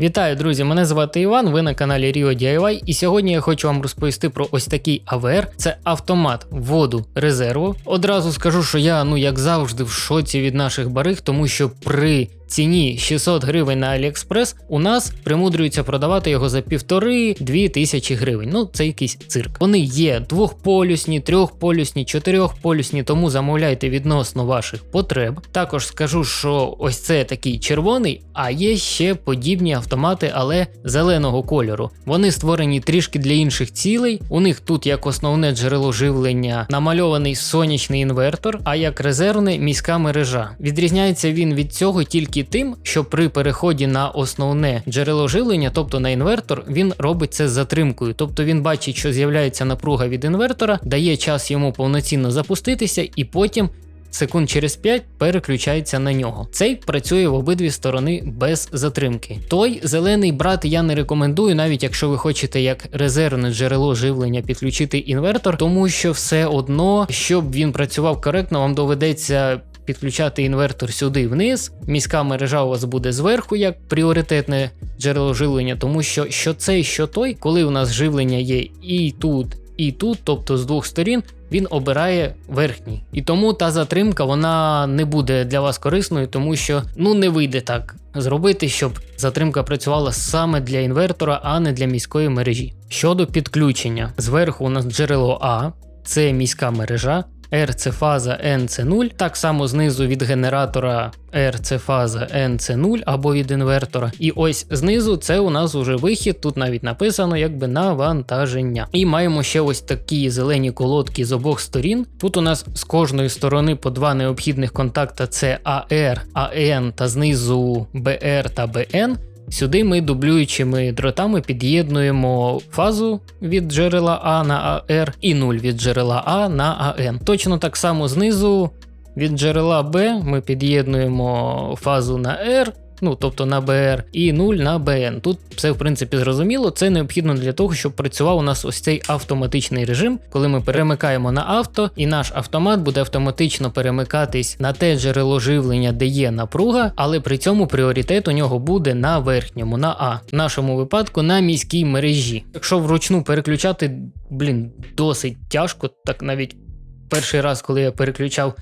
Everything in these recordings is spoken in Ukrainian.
Вітаю, друзі! Мене звати Іван. Ви на каналі Rio DIY, і сьогодні я хочу вам розповісти про ось такий АВР. Це автомат воду резерву. Одразу скажу, що я, ну як завжди, в шоці від наших бариг, тому що при ціні 600 гривень на AliExpress у нас примудрюються продавати його за півтори-дві тисячі гривень. Ну це якийсь цирк. Вони є двохполюсні, трьохполюсні, чотирьохполюсні, тому замовляйте відносно ваших потреб. Також скажу, що ось це такий червоний, а є ще подібні автомати, але зеленого кольору. Вони створені трішки для інших цілей. У них тут як основне джерело живлення намальований сонячний інвертор, а як резервне міська мережа. Відрізняється він від цього тільки тим, що при переході на основне джерело живлення, тобто на інвертор, він робить це з затримкою. Тобто він бачить, що з'являється напруга від інвертора, дає час йому повноцінно запуститися, і потім секунд через 5 переключається на нього. Цей працює в обидві сторони без затримки. Той зелений брати я не рекомендую, навіть якщо ви хочете як резервне джерело живлення підключити інвертор, тому що все одно, щоб він працював коректно, вам доведеться. Підключати інвертор сюди вниз, міська мережа у вас буде зверху як пріоритетне джерело живлення, тому що що цей, що той, коли у нас живлення є і тут, і тут, тобто з двох сторін, він обирає верхній. І тому та затримка вона не буде для вас корисною, тому що ну не вийде так зробити, щоб затримка працювала саме для інвертора, а не для міської мережі. Щодо підключення, зверху у нас джерело А, це міська мережа. R це фаза, N це 0. Так само знизу від генератора R це фаза, N це 0 або від інвертора. І ось знизу це у нас уже вихід. Тут навіть написано якби навантаження. І маємо ще ось такі зелені колодки з обох сторін. Тут у нас з кожної сторони по два необхідних контакта: це AR, AN та знизу BR та BN. Сюди ми дублюючими дротами під'єднуємо фазу від джерела А на АР і 0 від джерела А на АН. Точно так само знизу від джерела Б ми під'єднуємо фазу на R, ну тобто на БР, і 0 на БН. Тут все в принципі зрозуміло. Це необхідно для того, щоб працював у нас ось цей автоматичний режим, коли ми перемикаємо на авто, і наш автомат буде автоматично перемикатись на те джерело живлення, де є напруга, але при цьому пріоритет у нього буде на верхньому, на А, в нашому випадку на міській мережі. Якщо вручну переключати, блін, досить тяжко, так навіть перший раз, коли я переключав.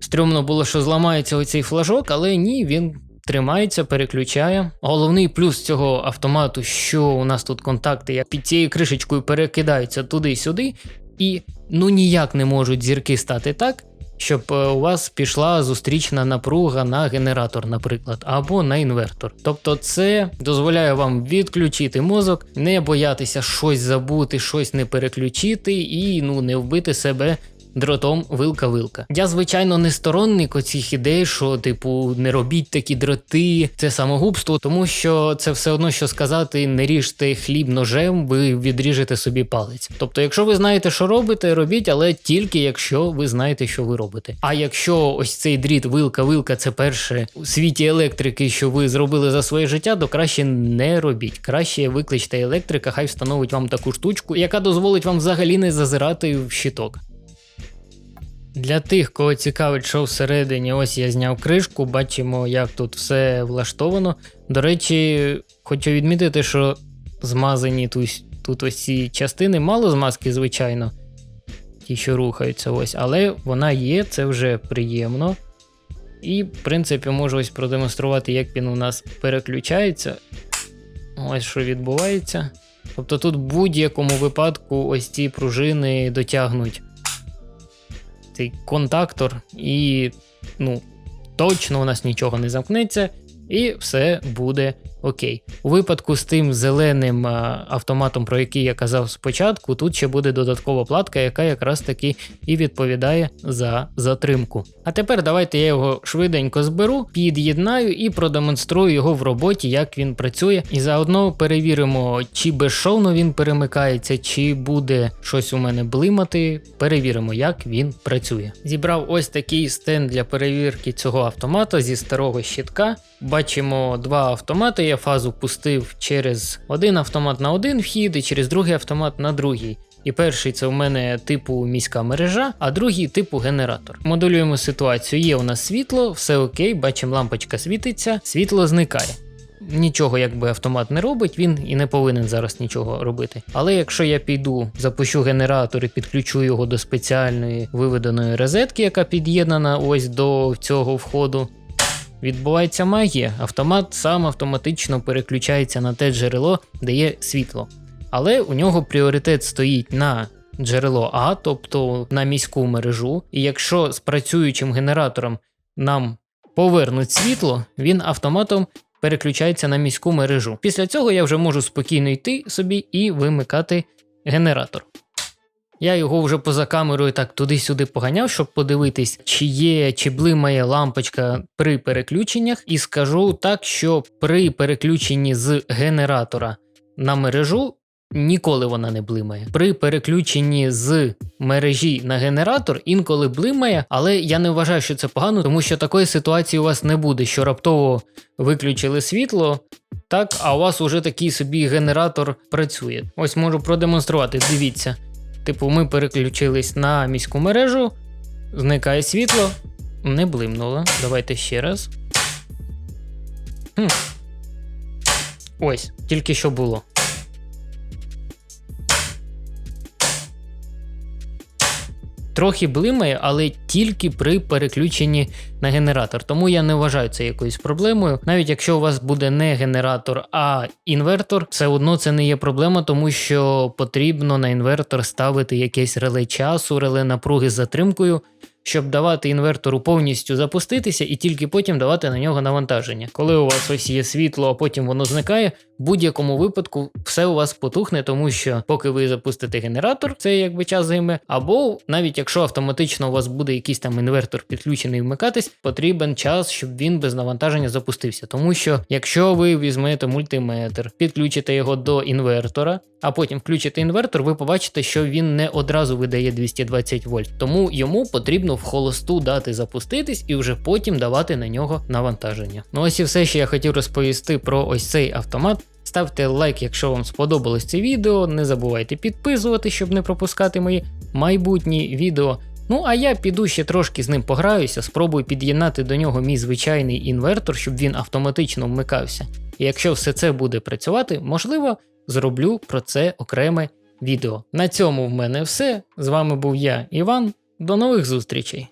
Стрьомно було, що зламається оцей флажок, але ні, він тримається, переключає. Головний плюс цього автомату, що у нас тут контакти як під цією кришечкою перекидаються туди-сюди, і ну ніяк не можуть зірки стати так, щоб е, у вас пішла зустрічна напруга на генератор, наприклад, або на інвертор. Тобто, це дозволяє вам відключити мозок, не боятися щось забути, щось не переключити і ну не вбити себе дротом вилка-вилка. Я, звичайно, не сторонник оцих ідей, що, типу, не робіть такі дроти, це самогубство, тому що це все одно, що сказати, не ріжте хліб ножем, ви відріжете собі палець. Тобто, якщо ви знаєте, що робите, робіть, але тільки якщо ви знаєте, що ви робите. А якщо ось цей дріт вилка-вилка це перше у світі електрики, що ви зробили за своє життя, то краще не робіть. Краще викличте електрика, хай встановить вам таку штучку, яка дозволить вам взагалі не зазирати в щиток. Для тих, кого цікавить, що всередині, ось я зняв кришку, бачимо, як тут все влаштовано. До речі, хочу відмітити, що змазані тут, тут ось ці частини, мало змазки, звичайно, ті, що рухаються, ось, але вона є, це вже приємно. І, в принципі, можу ось продемонструвати, як він у нас переключається. Ось що відбувається. Тобто тут в будь-якому випадку ось ці пружини дотягнуть цей контактор, і ну, точно у нас нічого не замкнеться, і все буде окей. У випадку з тим зеленим автоматом, про який я казав спочатку, тут ще буде додаткова платка, яка якраз таки і відповідає за затримку. А тепер давайте я його швиденько зберу, під'єднаю і продемонструю його в роботі, як він працює. І заодно перевіримо, чи безшовно він перемикається, чи буде щось у мене блимати. Перевіримо, як він працює. Зібрав ось такий стенд для перевірки цього автомата зі старого щитка. Бачимо два автомати. Я фазу пустив через один автомат на один вхід і через другий автомат на другий. І перший це у мене типу міська мережа, а другий типу генератор. Модулюємо ситуацію. Є у нас світло, все окей, бачимо, лампочка світиться, світло зникає. нічого якби автомат не робить, він і не повинен зараз нічого робити. Але якщо я піду, запущу генератор і підключу його до спеціальної виведеної розетки, яка під'єднана ось до цього входу. Відбувається магія, автомат сам автоматично переключається на те джерело, де є світло. Але у нього пріоритет стоїть на джерело А, тобто на міську мережу. І якщо з працюючим генератором нам повернуть світло, він автоматом переключається на міську мережу. Після цього я вже можу спокійно йти собі і вимикати генератор. Я його вже поза камерою так туди-сюди поганяв, щоб подивитись, чи є, чи блимає лампочка при переключеннях, і скажу так, що при переключенні з генератора на мережу ніколи вона не блимає. При переключенні з мережі на генератор інколи блимає, але я не вважаю, що це погано, тому що такої ситуації у вас не буде, що раптово виключили світло. Так, а у вас уже такий собі генератор працює. Ось можу продемонструвати. Дивіться. Типу, ми переключились на міську мережу, зникає світло, не блимнуло. Давайте ще раз. Хм. Ось, тільки що було. Трохи блимає, але тільки при переключенні на генератор. Тому я не вважаю це якоюсь проблемою. Навіть якщо у вас буде не генератор, а інвертор, все одно це не є проблема, тому що потрібно на інвертор ставити якесь реле часу, реле напруги з затримкою, щоб давати інвертору повністю запуститися і тільки потім давати на нього навантаження. Коли у вас ось є світло, а потім воно зникає, в будь-якому випадку все у вас потухне, тому що поки ви запустите генератор, це якби час займе, або навіть якщо автоматично у вас буде якийсь там інвертор підключений вмикатись, потрібен час, щоб він без навантаження запустився. Тому що якщо ви візьмете мультиметр, підключите його до інвертора, а потім включите інвертор, ви побачите, що він не одразу видає 220 вольт. Тому йому потрібно в холосту дати запуститись і вже потім давати на нього навантаження. Ну ось і все, що я хотів розповісти про ось цей автомат. Ставте лайк, якщо вам сподобалось це відео. Не забувайте підписувати, щоб не пропускати мої майбутні відео. Ну а я піду ще трошки з ним пограюся, спробую під'єднати до нього мій звичайний інвертор, щоб він автоматично вмикався. І якщо все це буде працювати, можливо, зроблю про це окреме відео. На цьому в мене все. З вами був я, Іван. До нових зустрічей!